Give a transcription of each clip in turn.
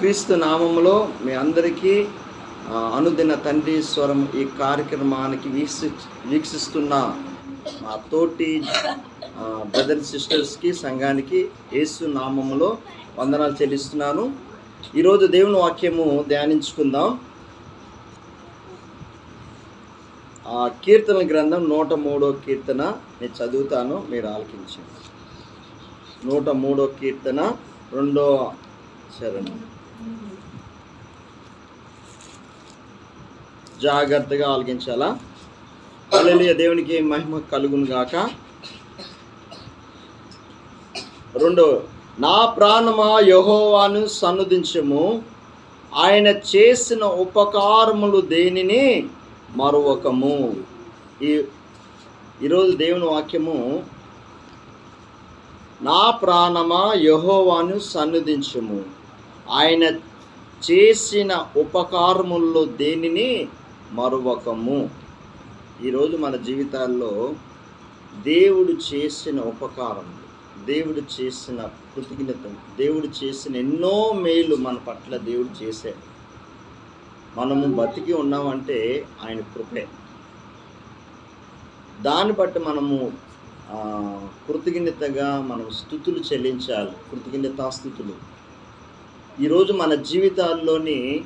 క్రీస్తు నామములో మీ అందరికీ అనుదిన తండ్రి స్వరం ఈ కార్యక్రమానికి వీక్షి వీక్షిస్తున్న మా తోటి బ్రదర్ సిస్టర్స్కి సంఘానికి యేసు నామములో వందనాలు చెల్లిస్తున్నాను. ఈరోజు దేవుని వాక్యము ధ్యానించుకుందాం. ఆ కీర్తన గ్రంథం నూట మూడో కీర్తన నేను చదువుతాను మీరు ఆలకించండి. నూట మూడో కీర్తన రెండో చరణం. జాగ్రత్తగా ఆలకించాలా అలలియ దేవునికి మహిమ కలుగును గాక. రెండు నా ప్రాణమా యహోవాను సన్నుదించము. ఆయన చేసిన ఉపకారములు దేనిని మరొకము ఈ ఈరోజు దేవుని వాక్యము నా ప్రాణమా యహోవాను సన్నుదించము. ఆయన చేసిన ఉపకారముల్లో దేనిని మరొకము ఈరోజు మన జీవితాల్లో దేవుడు చేసిన ఉపకారం దేవుడు చేసిన కృతజ్ఞత దేవుడు చేసిన ఎన్నో మేలు మన పట్ల దేవుడు చేశాడు. మనము బతికి ఉన్నామంటే ఆయన కృపే. దాన్ని బట్టి మనము కృతజ్ఞతగా మనం స్థుతులు చెల్లించాలి కృతజ్ఞతాస్థుతులు. ఈరోజు మన జీవితాల్లోని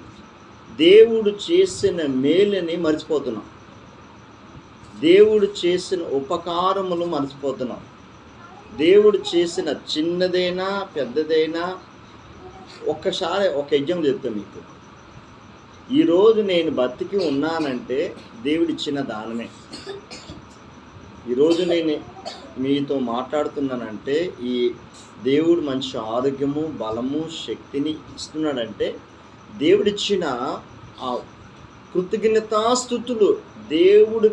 దేవుడు చేసిన మేలుని మర్చిపోతున్నాం. దేవుడు చేసిన ఉపకారములు మర్చిపోతున్నాం. దేవుడు చేసిన చిన్నదైనా పెద్దదైనా ఒక్కసారి ఒక యజ్ఞం చెప్తాను మీకు. ఈరోజు నేను బతికి ఉన్నానంటే దేవుడిచ్చిన దానమే. ఈరోజు నేను మీతో మాట్లాడుతున్నానంటే ఈ దేవుడు మంచి ఆరోగ్యము బలము శక్తిని ఇస్తున్నాడంటే దేవుడిచ్చిన ఆ కృతజ్ఞతాస్థుతులు దేవుడు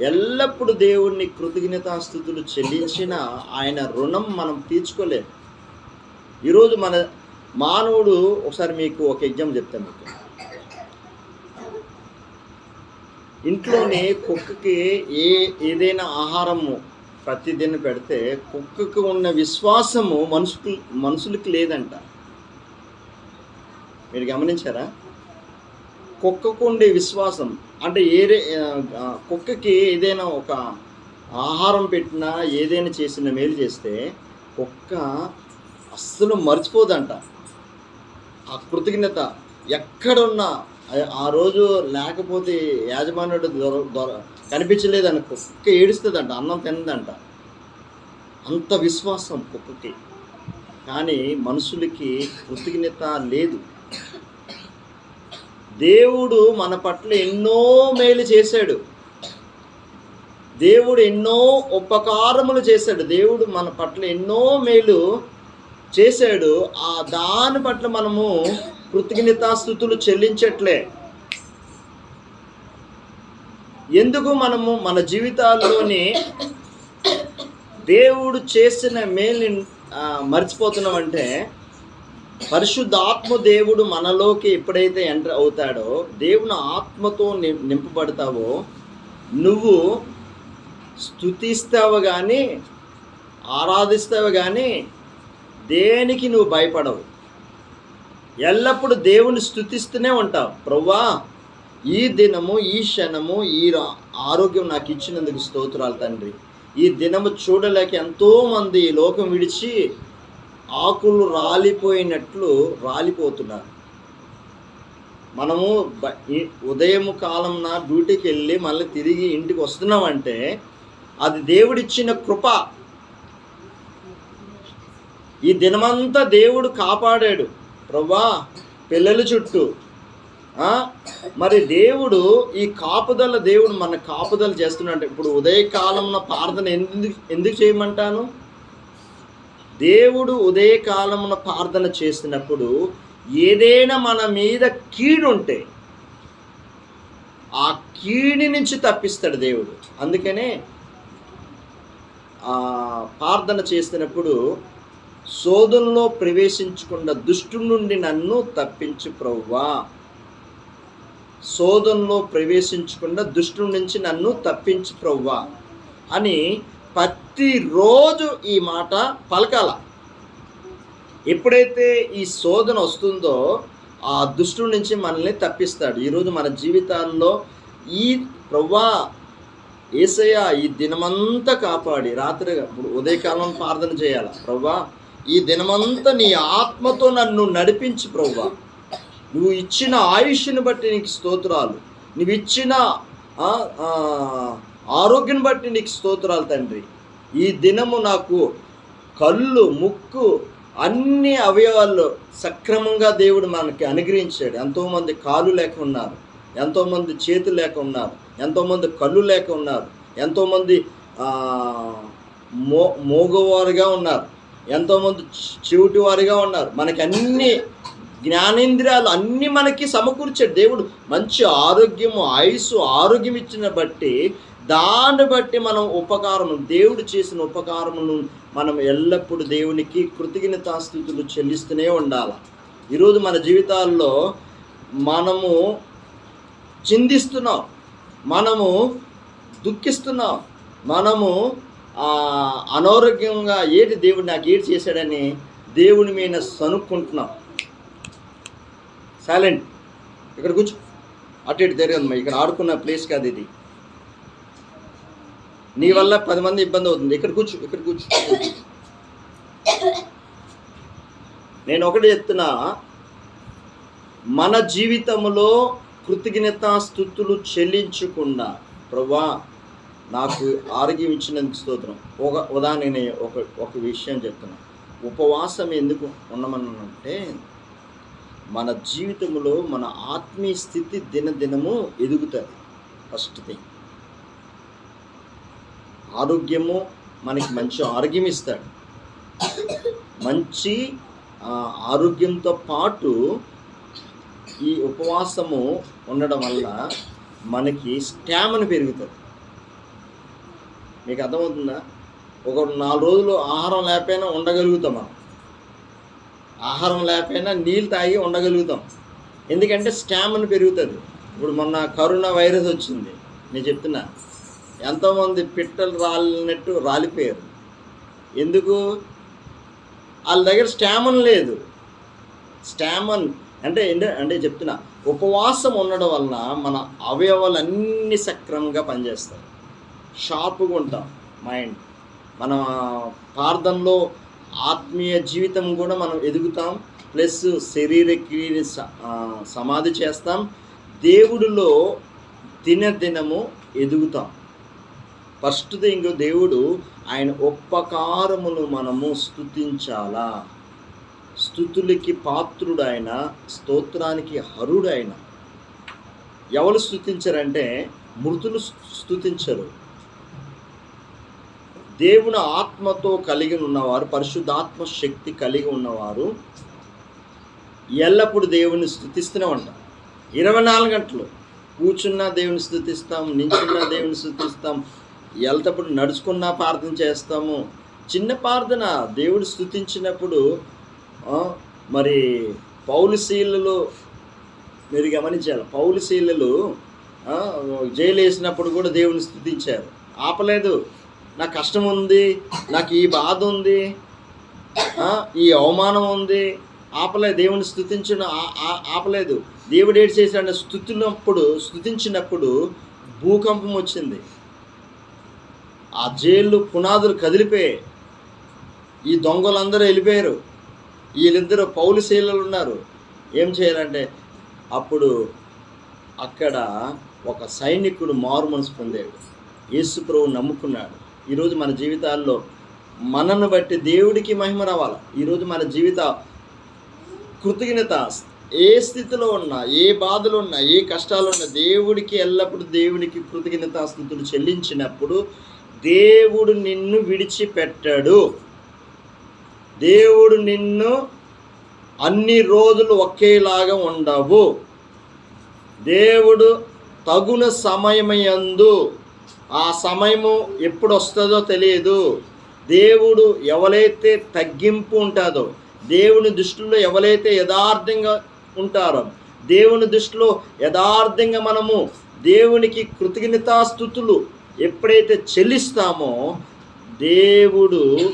ఎల్లప్పుడూ దేవుడిని కృతజ్ఞతాస్థుతులు చెల్లించిన ఆయన రుణం మనం తీర్చుకోలేము. ఈరోజు మన మానవుడు ఒకసారి మీకు ఒక ఎగ్జామ్ చెప్తాను మీకు. ఇంట్లోనే కుక్కకి ఏ ఏదైనా ఆహారము ప్రతిదిన పెడితే కుక్కకు ఉన్న విశ్వాసము మనుషుకు మనుషులకి లేదంట. మీరు గమనించారా? కుక్కకు ఉండే విశ్వాసం అంటే ఏరే కుక్కకి ఏదైనా ఒక ఆహారం పెట్టినా ఏదైనా చేసిన మేలు చేస్తే కుక్క అస్సలు మర్చిపోదంట. ఆ కృతజ్ఞత ఎక్కడున్నా ఆ- రోజు లేకపోతే యాజమాన్యుడు దొర దొర కనిపించలేదని కుక్క ఏడుస్తుందంట అన్నం తినదంట. అంత విశ్వాసం కుక్కకి. కానీ మనుషులకి కృతజ్ఞత లేదు. దేవుడు మన పట్ల ఎన్నో మేలు చేశాడు. దేవుడు ఎన్నో ఉపకారములు చేశాడు. దేవుడు మన పట్ల ఎన్నో మేలు చేశాడు. ఆ దాని పట్ల మనము కృతజ్ఞతాస్థుతులు చెల్లించట్లే. ఎందుకు మనము మన జీవితాల్లోని దేవుడు చేసిన మేలు మర్చిపోతున్నామంటే పరిశుద్ధాత్మ దేవుడు మనలోకి ఎప్పుడైతే ఎంటర్ అవుతాడో దేవుని ఆత్మతో నింపబడతావో నువ్వు స్థుతిస్తావు కానీ ఆరాధిస్తావు కానీ దేనికి నువ్వు భయపడవు. ఎల్లప్పుడూ దేవుని స్థుతిస్తూనే ఉంటావు. ప్రవ్వా ఈ దినము ఈ క్షణము ఈ రా- ఆరోగ్యం నాకు ఇచ్చినందుకు స్తోత్రాలు తండ్రి. ఈ దినము చూడలేక ఎంతోమంది ఈ లోకం విడిచి ఆకులు రాలిపోయినట్లు రాలిపోతున్నారు. మనము ఉదయం కాలంన డ్యూటీకి వెళ్ళి మళ్ళీ తిరిగి ఇంటికి వస్తున్నామంటే అది దేవుడిచ్చిన కృప. ఈ దినమంతా దేవుడు కాపాడాడు. ప్రభా పిల్లల చుట్టూ. మరి దేవుడు ఈ కాపుదల దేవుడు మన కాపుదల చేస్తున్నాడు. ఇప్పుడు ఉదయకాలంలో ప్రార్థన ఎందుకు ఎందుకు చేయమంటాను? దేవుడు ఉదయకాలమున ప్రార్థన చేసినప్పుడు ఏదైనా మన మీద కీడుంటే ఆ కీడి నుంచి తప్పిస్తాడు దేవుడు. అందుకనే ఆ ప్రార్థన చేసినప్పుడు శోధనలో ప్రవేశించకుండా దుష్టు నుండి నన్ను తప్పించు ప్రవ్వా. శోధనలో ప్రవేశించకుండా దుష్టు నుంచి నన్ను తప్పించు ప్రవ్వా అని ప్రతిరోజు ఈ మాట పలకాల. ఎప్పుడైతే ఈ శోధన వస్తుందో ఆ దుష్టు నుంచి మనల్ని తప్పిస్తాడు. ఈరోజు మన జీవితాల్లో ఈ ప్రవ్వా ఏసయ్య ఈ దినమంతా కాపాడి రాత్రి ఇప్పుడు ఉదయకాలం ప్రార్థన చేయాలి? ప్రవ్వా ఈ దినమంతా నీ ఆత్మతో నన్ను నడిపించి ప్రవ్వా. నువ్వు ఇచ్చిన ఆయుష్ని బట్టి నీకు స్తోత్రాలు. నువ్వు ఇచ్చిన ఆరోగ్యం బట్టి నీకు స్తోత్రాలు తండ్రి. ఈ దినము నాకు కళ్ళు ముక్కు అన్ని అవయవాల్లో సక్రమంగా దేవుడు మనకి అనుగ్రహించాడు. ఎంతోమంది కాలు లేక ఉన్నారు ఎంతోమంది చేతులు లేక ఉన్నారు ఎంతోమంది కళ్ళు లేక ఉన్నారు ఎంతోమంది మో మోగవారుగా ఉన్నారు ఎంతోమంది చెవిటి వారిగా ఉన్నారు. మనకి అన్ని జ్ఞానేంద్రియాలు అన్నీ మనకి సమకూర్చాడు దేవుడు. మంచి ఆరోగ్యము ఆయుస్సు ఆరోగ్యం ఇచ్చిన బట్టి దాన్ని బట్టి మనం ఉపకారం దేవుడు చేసిన ఉపకారమును మనం ఎల్లప్పుడూ దేవునికి కృతజ్ఞతాస్థితులు చెల్లిస్తూనే ఉండాలి. ఈరోజు మన జీవితాల్లో మనము చిందిస్తున్నాం మనము దుఃఖిస్తున్నాం మనము అనారోగ్యంగా ఏటి దేవుడు నాకు ఏటి చేశాడని దేవుని మీద సనుక్కుంటున్నాం సైలెంట్ ఇక్కడ కూర్చో. అటు ఇటు జరిగిందమ్మా ఇక్కడ ఆడుకున్న ప్లేస్ కాదు ఇది. నీ వల్ల పది మంది ఇబ్బంది అవుతుంది. ఇక్కడ కూర్చో ఇక్కడ కూర్చో. నేను ఒకటి చెప్తున్నా. మన జీవితంలో కృతజ్ఞత స్థుతులు చెల్లించకుండా ప్రభా నాకు ఆరోగ్యం ఇచ్చినందుకు స్తోత్రం. ఒక ఉదాహరణ నేను ఒక ఒక విషయం చెప్తున్నా. ఉపవాసం ఎందుకు ఉండమన్నానంటే మన జీవితంలో మన ఆత్మీయ స్థితి దినదినము ఎదుగుతుంది. First thing. ఆరోగ్యము మనకి మంచి ఆరోగ్యం ఇస్తాడు. మంచి ఆరోగ్యంతో పాటు ఈ ఉపవాసము ఉండడం వల్ల మనకి స్టామిన పెరుగుతుంది. మీకు అర్థమవుతుందా? ఒక నాలుగు రోజులు ఆహారం లేకపోయినా ఉండగలుగుతాం మనం. ఆహారం లేకపోయినా నీళ్ళు తాగి ఉండగలుగుతాం. ఎందుకంటే స్టామిన పెరుగుతుంది. ఇప్పుడు మొన్న కరోనా వైరస్ వచ్చింది. నేను చెప్తున్నా. ఎంతోమంది పిట్టలు రాలినట్టు రాలిపోయారు. ఎందుకు? వాళ్ళ దగ్గర స్టామన్ లేదు. స్టామన్ అంటే అంటే చెప్తున్నా ఉపవాసం ఉండడం వలన మన అవయవాలు అన్ని సక్రమంగా పనిచేస్తాయి. షార్ప్గా ఉంటాం మైండ్. మన ప్రార్థనలో ఆత్మీయ జీవితం కూడా మనం ఎదుగుతాం ప్లస్ శరీర క్రియని స- సమాధి చేస్తాం. దేవుడిలో దినదినము ఎదుగుతాం. ఫస్ట్ థింగ్ దేవుడు ఆయన ఉపకారములు మనము స్తుతించాలా? స్థుతులకి పాత్రుడు స్తోత్రానికి హరుడైన ఎవరు స్థుతించరంటే మృతులు స్థుతించరు దేవుని ఆత్మతో కలిగి ఉన్నవారు పరిశుద్ధాత్మ శక్తి కలిగి ఉన్నవారు ఎల్లప్పుడూ దేవుని స్థుతిస్తూనే ఉంటారు. ఇరవై నాలుగు గంటలు కూర్చున్నా దేవుని స్థుతిస్తాం నించున్నా దేవుని స్థుతిస్తాం వెళ్తప్పుడు నడుచుకున్న ప్రార్థన చేస్తాము. చిన్న ప్రార్థన దేవుడు స్థుతించినప్పుడు మరి పౌలిశీలలో మీరు గమనించాలి. పౌలిశీలలు జైలు వేసినప్పుడు కూడా దేవుని స్థుతించారు ఆపలేదు. నాకు కష్టం ఉంది నాకు ఈ బాధ ఉంది ఈ అవమానం ఉంది. ఆపలేదు. దేవుని స్థుతించిన ఆపలేదు. దేవుడు ఏడు చేశాడు? స్థుతినప్పుడు స్థుతించినప్పుడు భూకంపం వచ్చింది. ఆ జైలు పునాదులు కదిలిపోయాయి ఈ దొంగలందరూ వెళ్ళిపోయారు. వీళ్ళిద్దరు పౌలు శైలులు ఉన్నారు. ఏం చేయాలంటే అప్పుడు అక్కడ ఒక సైనికుడు మారు మనసు పొందాడు. యేసు ప్రభు నమ్ముకున్నాడు. ఈరోజు మన జీవితాల్లో మనను బట్టి దేవుడికి మహిమ రావాలి? ఈరోజు మన జీవిత కృతజ్ఞత ఏ స్థితిలో ఉన్నా ఏ బాధలు ఉన్నా ఏ కష్టాలు ఉన్నా దేవుడికి ఎల్లప్పుడూ దేవుడికి కృతజ్ఞతా స్థుతులు చెల్లించినప్పుడు దేవుడు నిన్ను విడిచిపెట్టాడు. దేవుడు నిన్ను అన్ని రోజులు ఒకేలాగా ఉండవు. దేవుడు తగున సమయమయందు ఆ సమయము ఎప్పుడు వస్తుందో తెలియదు. దేవుడు ఎవరైతే తగ్గింపు ఉంటుందో దేవుని దృష్టిలో ఎవరైతే యథార్థంగా ఉంటారో దేవుని దృష్టిలో యథార్థంగా మనము దేవునికి కృతజ్ఞతాస్థుతులు ఎప్పుడైతే చెల్లిస్తామో దేవుడు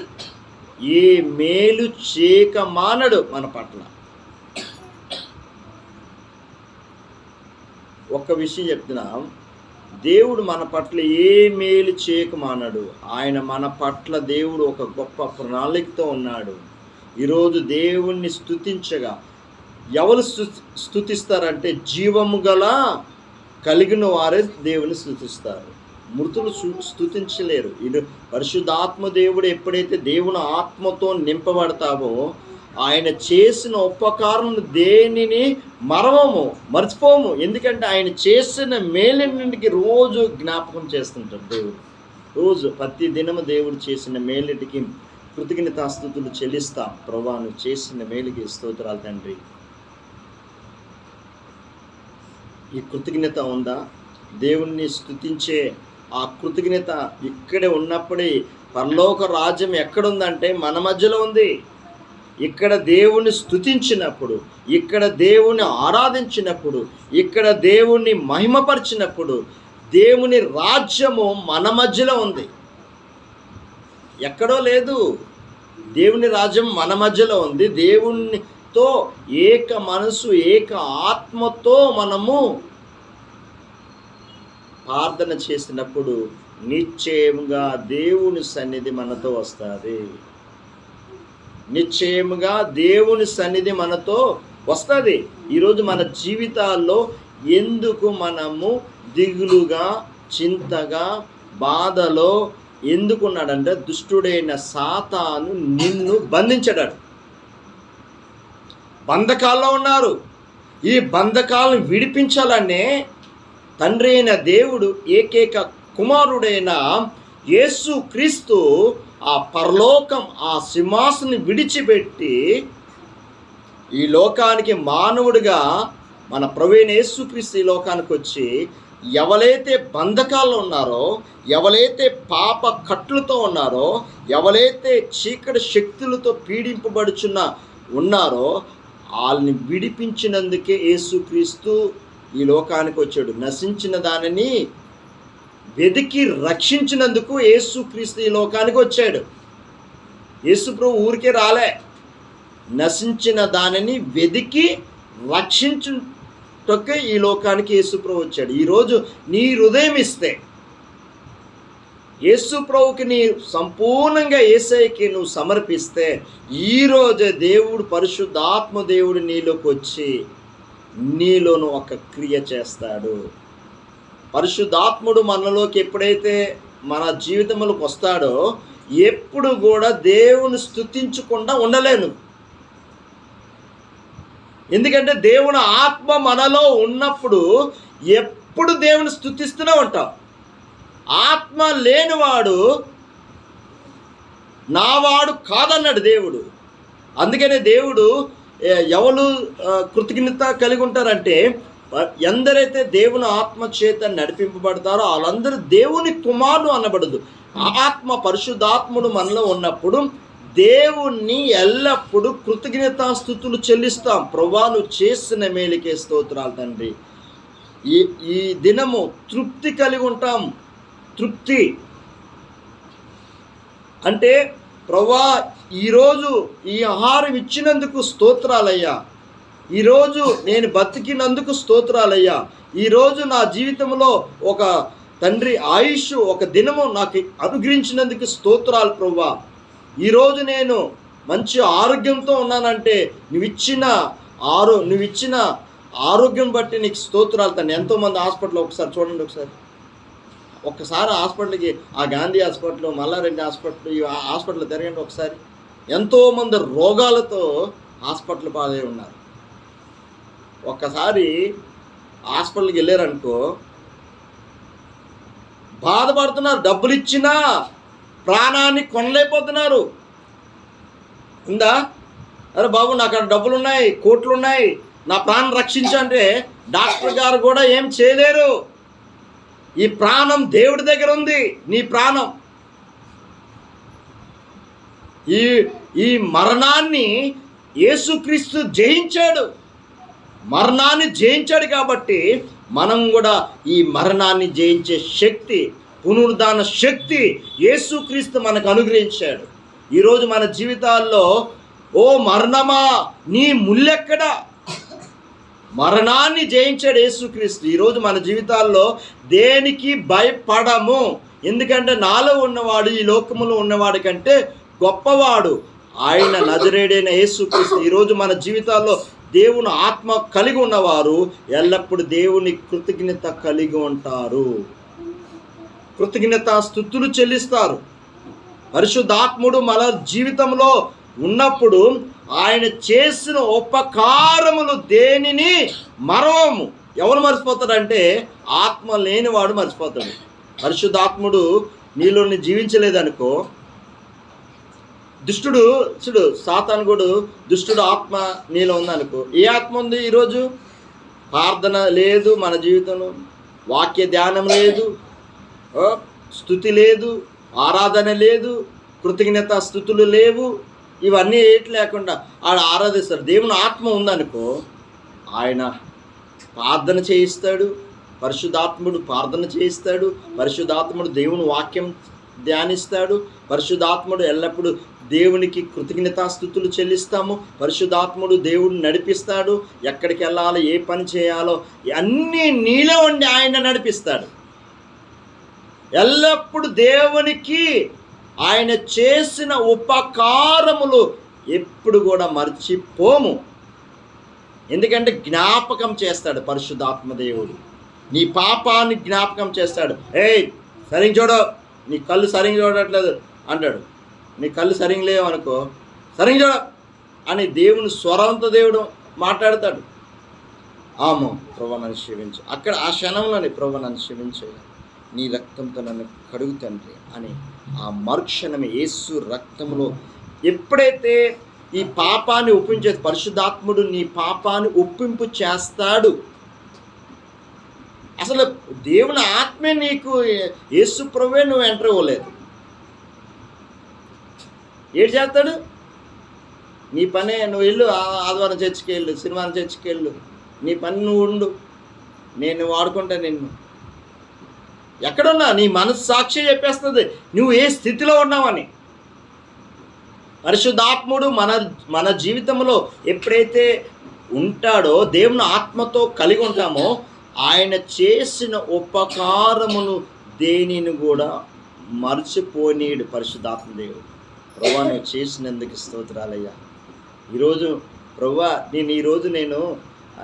ఏ మేలు చేయక మానడు మన పట్ల. ఒక్క విషయం చెప్తున్నా. దేవుడు మన పట్ల ఏ మేలు చేయక మానడు. ఆయన మన పట్ల దేవుడు ఒక గొప్ప ప్రణాళికతో ఉన్నాడు. ఈరోజు దేవుణ్ణి స్థుతించగా ఎవరు స్థుతిస్తారంటే జీవము గల కలిగిన వారే దేవుని స్థుతిస్తారు మృతులు స్థుతించలేరు ఇది పరిశుద్ధాత్మ దేవుడు ఎప్పుడైతే దేవుని ఆత్మతో నింపబడతావో ఆయన చేసిన ఉపకారం దేనిని మరవము మర్చిపోము. ఎందుకంటే ఆయన చేసిన మేలింటికి రోజు జ్ఞాపకం చేస్తుంటాడు దేవుడు. రోజు ప్రతి దినము దేవుడు చేసిన మేలిటికి కృతజ్ఞతాస్థుతులు చెల్లిస్తాం. ప్రభా నువ్వు చేసిన మేలుకి స్తోత్రాలు తండ్రి. ఈ కృతజ్ఞత ఉందా? దేవుణ్ణి స్తుతించే ఆ కృతజ్ఞత ఇక్కడే ఉన్నప్పుడే పరలోక రాజ్యం ఎక్కడుందంటే మన మధ్యలో ఉంది. ఇక్కడ దేవుణ్ణి స్తుతించినప్పుడు ఇక్కడ దేవుణ్ణి ఆరాధించినప్పుడు ఇక్కడ దేవుణ్ణి మహిమపరిచినప్పుడు దేవుని రాజ్యము మన మధ్యలో ఉంది. ఎక్కడో లేదు. దేవుని రాజ్యం మన మధ్యలో ఉంది. దేవునితో ఏక మనసు ఏక ఆత్మతో మనము ప్రార్థన చేసినప్పుడు నిశ్చయముగా దేవుని సన్నిధి మనతో వస్తుంది. నిశ్చయముగా దేవుని సన్నిధి మనతో వస్తుంది. ఈరోజు మన జీవితాల్లో ఎందుకు మనము దిగులుగా చింతగా బాధలో ఎందుకున్నాడంటే దుష్టుడైన సాతాను నిన్ను బంధించడాడు. బంధకాల్లో ఉన్నారు. ఈ బంధకాలను విడిపించాలనే తండ్రి అయిన దేవుడు ఏకైక కుమారుడైన యేసు క్రీస్తు ఆ పరలోకం ఆ సింహాసుని విడిచిపెట్టి ఈ లోకానికి మానవుడిగా మన ప్రవీణ యేసుక్రీస్తు ఈ లోకానికి వచ్చి ఎవరైతే బంధకాల్లో ఉన్నారో ఎవరైతే పాప కట్లతో ఉన్నారో ఎవరైతే చీకటి శక్తులతో పీడింపబడుచున్న ఉన్నారో వాళ్ళని విడిపించినందుకే యేసుక్రీస్తు ఈ లోకానికి వచ్చాడు. నశించిన దానిని వెతికి రక్షించినందుకు యేసుక్రీస్తు ఈ లోకానికి వచ్చాడు. యేసు ప్రభు ఊరికే రాలే. నశించిన దానిని వెతికి రక్షించుటకే ఈ లోకానికి యేసుప్రభు వచ్చాడు. ఈరోజు నీ హృదయం ఇస్తే యేసుప్రభుకి నీ సంపూర్ణంగా ఏసైకి నువ్వు సమర్పిస్తే ఈరోజు దేవుడు పరిశుద్ధాత్మ దేవుడు నీలోకి వచ్చి నీలోను ఒక క్రియ చేస్తాడు. పరిశుద్ధాత్ముడు మనలోకి ఎప్పుడైతే మన జీవితంలోకి వస్తాడో ఎప్పుడు కూడా దేవుని స్థుతించకుండా ఉండలేను. ఎందుకంటే దేవుని ఆత్మ మనలో ఉన్నప్పుడు ఎప్పుడు దేవుని స్థుతిస్తూనే ఉంటాం. ఆత్మ లేనివాడు నావాడు కాదన్నాడు దేవుడు. అందుకనే దేవుడు ఎవరు కృతజ్ఞత కలిగి ఉంటారంటే ఎందరైతే దేవుని ఆత్మ చేత నడిపింపబడతారో వాళ్ళందరూ దేవుని కుమారుడు అనబడదు. ఆత్మ పరిశుద్ధాత్ముడు మనలో ఉన్నప్పుడు దేవుణ్ణి ఎల్లప్పుడూ కృతజ్ఞతాస్థుతులు చెల్లిస్తాం. ప్రభా నువ్వు చేసిన మేలుకే స్తోత్రాలు తండ్రి. ఈ ఈ దినము తృప్తి కలిగి ఉంటాం. తృప్తి. అంటే ప్రభా ఈరోజు ఈ ఆహారం ఇచ్చినందుకు స్తోత్రాలయ్యా. ఈరోజు నేను బతికినందుకు స్తోత్రాలయ్యా. ఈరోజు నా జీవితంలో ఒక తండ్రి ఆయుష్ ఒక దినము నాకు అనుగ్రహించినందుకు స్తోత్రాలు ప్రభా ఈరోజు నేను మంచి ఆరోగ్యంతో ఉన్నానంటే నువ్విచ్చిన ఆరో నువ్వు ఇచ్చిన ఆరోగ్యం బట్టి నీకు స్తోత్రాలు తను ఎంతోమంది హాస్పిటల్ ఒకసారి చూడండి ఒకసారి. ఒక్కసారి హాస్పిటల్కి ఆ గాంధీ హాస్పిటల్ మల్లారెడ్డి హాస్పిటల్ ఈ హాస్పిటల్ తిరగండి ఒకసారి. ఎంతోమంది రోగాలతో హాస్పిటల్ పాలై ఉన్నారు. ఒక్కసారి హాస్పిటల్కి వెళ్ళారనుకో బాధపడుతున్నారు డబ్బులు ఇచ్చినా ప్రాణాన్ని కొనలేకపోతున్నారు. ఉందా? అరే బాబు నాకు అక్కడ డబ్బులు ఉన్నాయి కోట్లు ఉన్నాయి నా ప్రాణం రక్షించంటే డాక్టర్ గారు కూడా ఏం చేయలేరు. ఈ ప్రాణం దేవుడి దగ్గర ఉంది నీ ప్రాణం. ఈ ఈ మరణాన్ని యేసుక్రీస్తు జయించాడు. మరణాన్ని జయించాడు కాబట్టి మనం కూడా ఈ మరణాన్ని జయించే శక్తి పునరుద్ధాన శక్తి యేసుక్రీస్తు మనకు అనుగ్రహించాడు. ఈరోజు మన జీవితాల్లో ఓ మరణమా నీ ముల్లెక్కడా? మరణాన్ని జయించాడు యేసుక్రీస్తు. ఈరోజు మన జీవితాల్లో దేనికి భయపడము? ఎందుకంటే నాలో ఉన్నవాడు ఈ లోకములో ఉన్నవాడి కంటే గొప్పవాడు. ఆయన నజరేడైన యేసుక్రీస్తు. ఈరోజు మన జీవితాల్లో దేవుని ఆత్మ కలిగి ఉన్నవారు ఎల్లప్పుడూ దేవుని కృతజ్ఞత కలిగి ఉంటారు. కృతజ్ఞత స్థుతులు చెల్లిస్తారు. పరిశుద్ధాత్ముడు మన జీవితంలో ఉన్నప్పుడు ఆయన చేసిన ఉపకారములు దేనిని మరవము. ఎవరు మర్చిపోతాడంటే ఆత్మ లేనివాడు మర్చిపోతాడు. పరిశుద్ధాత్ముడు నీలోని జీవించలేదనుకో దుష్టుడు చూడు సాతానుగుడు దుష్టుడు ఆత్మ నీలో ఉందనుకో. ఏ ఆత్మ ఉంది ఈరోజు? ప్రార్థన లేదు మన జీవితంలో వాక్య ధ్యానం లేదు స్థుతి లేదు ఆరాధన లేదు కృతజ్ఞత స్థుతులు లేవు ఇవన్నీ ఏటి లేకుండా ఆడ ఆరాధిస్తాడు దేవుని ఆత్మ ఉందనుకో ఆయన ప్రార్థన చేయిస్తాడు పరిశుద్ధాత్ముడు ప్రార్థన చేయిస్తాడు పరిశుద్ధాత్ముడు దేవుని వాక్యం ధ్యానిస్తాడు పరిశుద్ధాత్ముడు ఎల్లప్పుడూ దేవునికి కృతజ్ఞతాస్థుతులు చెల్లిస్తాము. పరిశుధాత్ముడు దేవుడిని నడిపిస్తాడు. ఎక్కడికి వెళ్ళాలో ఏ పని చేయాలో అన్నీ నీలో ఉండి ఆయన నడిపిస్తాడు. ఎల్లప్పుడు దేవునికి ఆయన చేసిన ఉపకారములు ఎప్పుడు కూడా మర్చిపోము. ఎందుకంటే జ్ఞాపకం చేస్తాడు పరిశుద్ధాత్మ దేవుడు. నీ పాపాన్ని జ్ఞాపకం చేస్తాడు. ఏయ్ సరిగ్గా చూడు. నీ కళ్ళు సరిగ్గా చూడట్లేదు. అంటాడు. నీ కళ్ళు సరిగ్గా లేవు అనుకో సరిగ్గా చూడ అని దేవుని స్వరంతో దేవుడు మాట్లాడతాడు. ఆమో ప్రభు నన్ను క్షమించు. అక్కడ ఆ క్షణంలోనే ప్రభు నన్ను క్షమించు. నీ రక్తంతో నన్ను కడుగు తండ్రి అని ఆ మరుక్షణమే యేసు రక్తంలో ఎప్పుడైతే ఈ పాపాన్ని ఒప్పించే పరిశుద్ధాత్ముడు నీ పాపాన్ని ఒప్పింపు చేస్తాడు. అసలు దేవుని ఆత్మే నీకు యేసు ప్రభువే నువ్వు ఎంటర్ అవ్వలేదు. ఏడు చేస్తాడు? నీ పనే నువ్వు వెళ్ళు ఆ- ఆదివారం చర్చికి వెళ్ళు శనివారం చర్చికి వెళ్ళు. నీ పని నువ్వు ఉండు. నేను వాడుకుంటా నిన్ను. ఎక్కడున్నా? నీ మనసు సాక్షి చెప్పేస్తుంది. నువ్వు ఏ స్థితిలో ఉన్నావని. పరిశుద్ధాత్ముడు మన మన జీవితంలో ఎప్పుడైతే ఉంటాడో దేవుని ఆత్మతో కలిగి ఉంటామో ఆయన చేసిన ఉపకారమును దేనిని కూడా మర్చిపోనీడు పరిశుద్ధాత్మ దేవుడు. ప్రభా నువ్వు చేసినందుకు స్తోత్రాలయ్యా. ఈరోజు ప్రభా నేను ఈరోజు నేను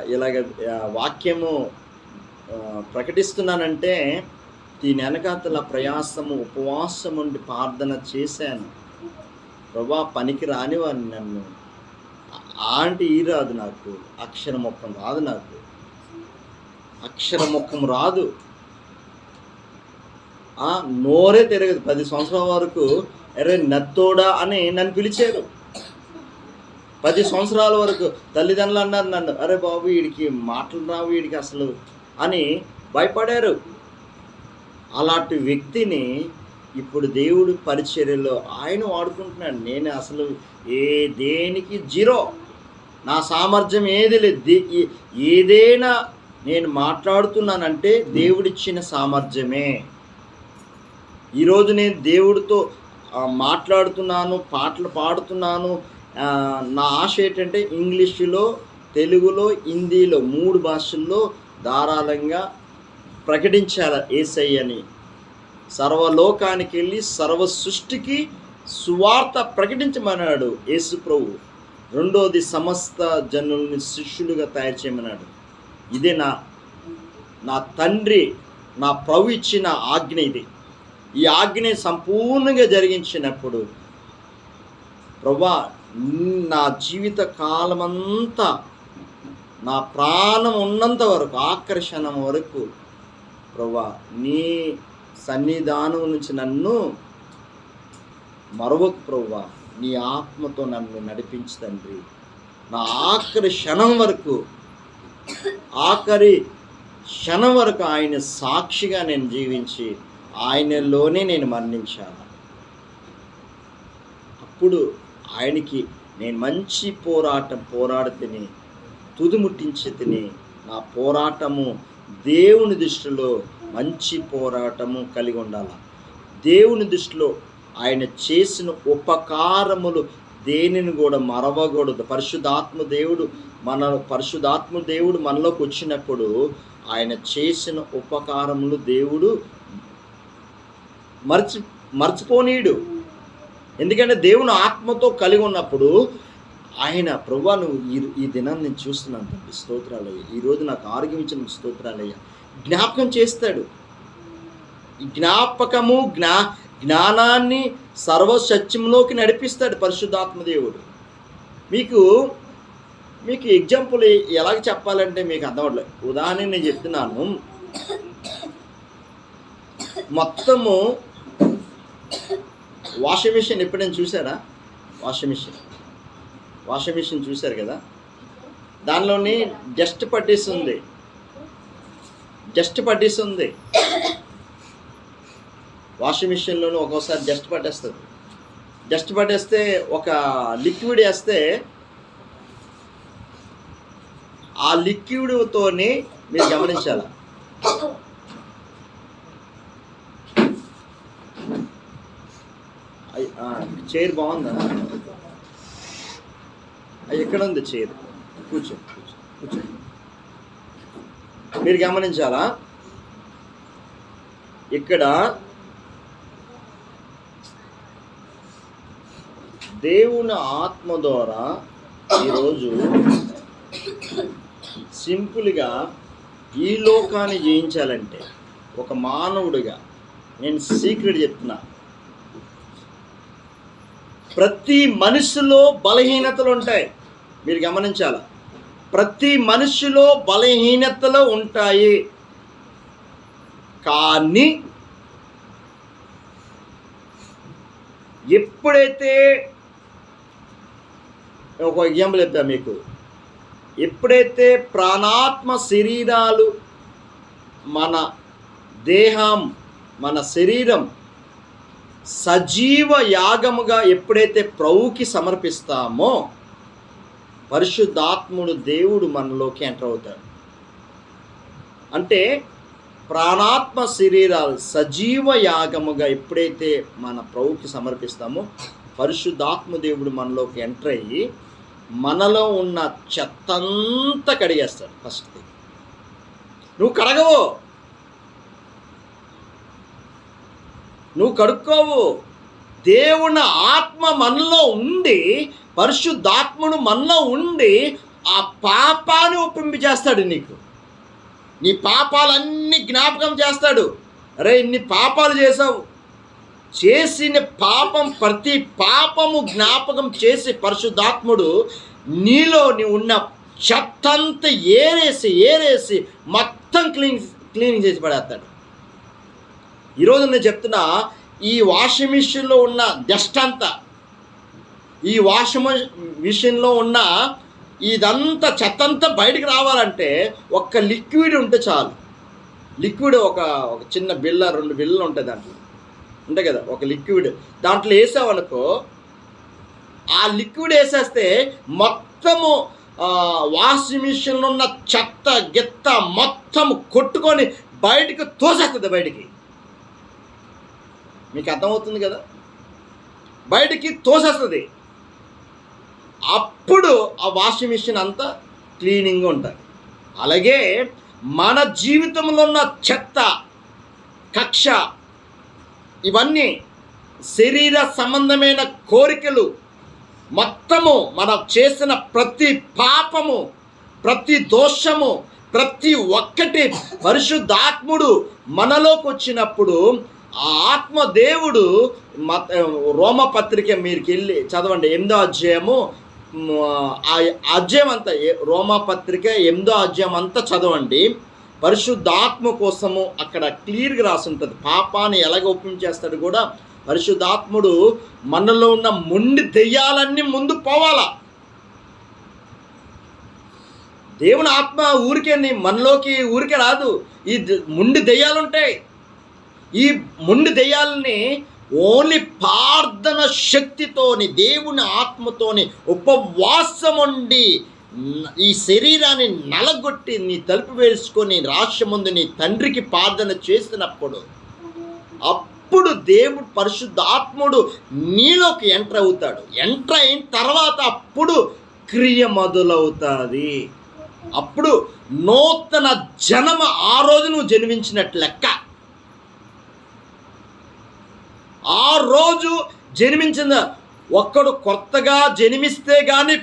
ఇలాగ వాక్యము ప్రకటిస్తున్నానంటే దీని వెనకాతల ప్రయాసము ఉపవాసం ఉండి ప్రార్థన చేశాను. ప్రభా పనికి రానివాడిని నన్ను. ఆంటీ ఈ రాదు నాకు అక్షర రాదు నాకు. అక్షర రాదు. నోరే తిరగదు. పది సంవత్సరాల వరకు అరే నత్తోడా అని నన్ను పిలిచారు. పది సంవత్సరాల వరకు తల్లిదండ్రులు అన్నారు నన్ను. అరే బాబు వీడికి మాటలు రావు వీడికి అసలు అని భయపడారు. అలాంటి వ్యక్తిని ఇప్పుడు దేవుడి పరిచర్యలో ఆయన వాడుకుంటున్నాడు. నేను అసలు ఏ దేనికి జీరో. నా సామర్థ్యం ఏది లేదు. ఏదైనా నేను మాట్లాడుతున్నానంటే దేవుడిచ్చిన సామర్థ్యమే. ఈరోజు నేను దేవుడితో మాట్లాడుతున్నాను పాటలు పాడుతున్నాను. నా ఆశ ఏంటంటే ఇంగ్లీషులో తెలుగులో హిందీలో మూడు భాషల్లో ధారాళంగా ప్రకటించాలి ఏసై అని. సర్వలోకానికి వెళ్ళి సర్వ సృష్టికి సువార్త ప్రకటించమన్నాడు యేసు ప్రభు. రెండోది సమస్త జనుల్ని శిష్యులుగా తయారు చేయమన్నాడు. ఇదే నా నా తండ్రి నా ప్రభు ఇచ్చిన ఆజ్ఞ ఇది. ఈ ఆజ్ఞ సంపూర్ణంగా జరిగించినప్పుడు ప్రభా నా జీవిత కాలమంతా నా ప్రాణం ఉన్నంత వరకు ఆకర్షణ వరకు ప్రభా నీ సన్నిధానం నుంచి నన్ను మరొక ప్రభా నీ ఆత్మతో నన్ను నడిపించు తండ్రి. నా ఆఖరి క్షణం వరకు ఆఖరి క్షణం వరకు ఆయన సాక్షిగా నేను జీవించి ఆయనలోనే నేను మరణించాను. అప్పుడు ఆయనకి నేను మంచి పోరాటం పోరాడితేనే తుదిముట్టించి తిని నా పోరాటము దేవుని దృష్టిలో మంచి పోరాటము కలిగి ఉండాల. దేవుని దృష్టిలో ఆయన చేసిన ఉపకారములు దేనిని కూడా మరవకూడదు. పరిశుధాత్మ దేవుడు మన పరిశుధాత్మ దేవుడు మనలోకి వచ్చినప్పుడు ఆయన చేసిన ఉపకారములు దేవుడు మర్చి మర్చిపోనీడు ఎందుకంటే దేవుని ఆత్మతో కలిగి ఉన్నప్పుడు ఆయన ప్రభు నువ్వు ఈ ఈ దినాన్ని నేను చూస్తున్నాను తండ్రి స్తోత్రాలయ్య ఈరోజు నాకు ఆరోగ్యం ఇచ్చిన స్తోత్రాలయ్య జ్ఞాపకం చేస్తాడు. జ్ఞాపకము జ్ఞా జ్ఞానాన్ని సర్వసత్యంలోకి నడిపిస్తాడు పరిశుద్ధాత్మదేవుడు మీకు మీకు ఎగ్జాంపుల్ ఎలాగ చెప్పాలంటే మీకు అర్థమవట్లేదు. ఉదాహరణ నేను చెప్తున్నాను. మొత్తము వాషింగ్ మిషన్ ఎప్పుడైనా చూసారా వాషింగ్ మిషన్ వాషింగ్ మిషన్ చూశారు కదా? దానిలోని డస్ట్ పట్టేస్తుంది డస్ట్ పట్టేస్తుంది వాషింగ్ మిషన్లోనూ ఒక్కోసారి డస్ట్ పట్టేస్తుంది. డస్ట్ పట్టేస్తే ఒక లిక్విడ్ వేస్తే ఆ లిక్విడ్తోని మీరు గమనించాలి? చైర్ బాగుందా? అది ఎక్కడ ఉంది చైర్ కూర్చో కూర్చో కూర్చో. మీరు గమనించాలా? ఇక్కడ దేవుని ఆత్మ ద్వారా ఈరోజు సింపుల్గా ఈ లోకాన్ని జయించాలంటే ఒక మానవుడిగా నేను సీక్రెట్ చెప్తున్నా. ప్రతి మనిషిలో బలహీనతలు ఉంటాయి. మీరు గమనించాల? ప్రతి మనిషిలో బలహీనతలు ఉంటాయి. కానీ ఎప్పుడైతే ఒక ఎగ్జాంపుల్ చెప్తా మీకు. ఎప్పుడైతే ప్రాణాత్మ శరీరాలు మన దేహం మన శరీరం సజీవ యాగముగా ఎప్పుడైతే ప్రభుకి సమర్పిస్తామో పరిశుద్ధాత్ముడు దేవుడు మనలోకి ఎంటర్ అవుతాడు. అంటే ప్రాణాత్మ శరీరాలు సజీవ యాగముగా ఎప్పుడైతే మన ప్రభుకి సమర్పిస్తామో పరిశుద్ధాత్మ దేవుడు మనలోకి ఎంటర్ అయ్యి మనలో ఉన్న చెత్తంతా కడిగేస్తాడు ఫస్ట్. థింగ్ నువ్వు కడగవు. నువ్వు కడుక్కోవు. దేవుని ఆత్మ మనలో ఉండి పరిశుద్ధాత్ముడు మనలో ఉండి ఆ పాపాన్ని ఒప్పింపి చేస్తాడు నీకు. నీ పాపాలన్నీ జ్ఞాపకం చేస్తాడు. అరే ఇన్ని పాపాలు చేసావు చేసిన పాపం ప్రతి పాపము జ్ఞాపకం చేసి పరిశుద్ధాత్ముడు నీలో నీ ఉన్న చెత్తంతా ఏరేసి ఏరేసి మొత్తం క్లీన్ క్లీనింగ్ చేసి పడేస్తాడు. ఈరోజు నేను చెప్తున్నా ఈ వాషింగ్ మిషన్లో ఉన్న డస్ట్ అంతా ఈ వాషింగ్ మిషన్లో ఉన్న ఇదంతా చెత్త అంతా బయటకు రావాలంటే ఒక్క లిక్విడ్ ఉంటే చాలు. లిక్విడ్ ఒక ఒక చిన్న బిల్ల రెండు బిల్లలు ఉంటాయి దాంట్లో. ఉంటాయి కదా ఒక లిక్విడ్. దాంట్లో వేసావనుకో ఆ లిక్విడ్ వేసేస్తే మొత్తము వాషింగ్ మిషన్లో ఉన్న చెత్త గిత్త మొత్తం కొట్టుకొని బయటకు తోసేస్తుంది బయటికి. మీకు అర్థమవుతుంది కదా? బయటికి తోసేస్తుంది. అప్పుడు ఆ వాషింగ్ మిషన్ అంతా క్లీనింగ్ ఉంటుంది. అలాగే మన జీవితంలో ఉన్న చెత్త కక్ష ఇవన్నీ శరీర సంబంధమైన కోరికలు మొత్తము మనం చేసిన ప్రతి పాపము ప్రతి దోషము ప్రతి ఒక్కటి పరిశుద్ధాత్ముడు మనలోకి వచ్చినప్పుడు ఆ ఆత్మ దేవుడు మత రోమపత్రిక మీరుకి వెళ్ళి చదవండి. ఎనిమిదో అధ్యాయము ఆ అధ్యాయం అంతా రోమపత్రిక ఎనిమిదో అధ్యాయం అంతా చదవండి. పరిశుద్ధాత్మ కోసము అక్కడ క్లియర్గా రాసి ఉంటుంది పాపాన్ని ఎలాగ ఒప్పించేస్తాడు కూడా పరిశుద్ధాత్ముడు మనలో ఉన్న మొండి దెయ్యాలన్నీ ముందు పోవాలా? దేవుని ఆత్మ ఊరికే మనలోకి ఊరికే రాదు. ఈ ముండి దెయ్యాలుంటాయి. దెయ్యాలు ఉంటాయి ఈ మొండి దెయ్యాలని ఓన్లీ ప్రార్థన శక్తితోని దేవుని ఆత్మతోని ఉపవాసం ఉండి ఈ శరీరాన్ని నలగొట్టి నీ తలుపు వేసుకొని రాష్ట్ర ముందు నీ తండ్రికి ప్రార్థన చేసినప్పుడు అప్పుడు అప్పుడు దేవుడు పరిశుద్ధాత్ముడు నీలోకి ఎంటర్ అవుతాడు. ఎంటర్ అయిన తర్వాత అప్పుడు క్రియ మొదలవుతుంది. అప్పుడు నూతన జనమ ఆ రోజు నువ్వు జన్మించినట్టు లెక్క. ఆ రోజు జన్మించిన ఒక్కడు కొత్తగా జన్మిస్తే కానీ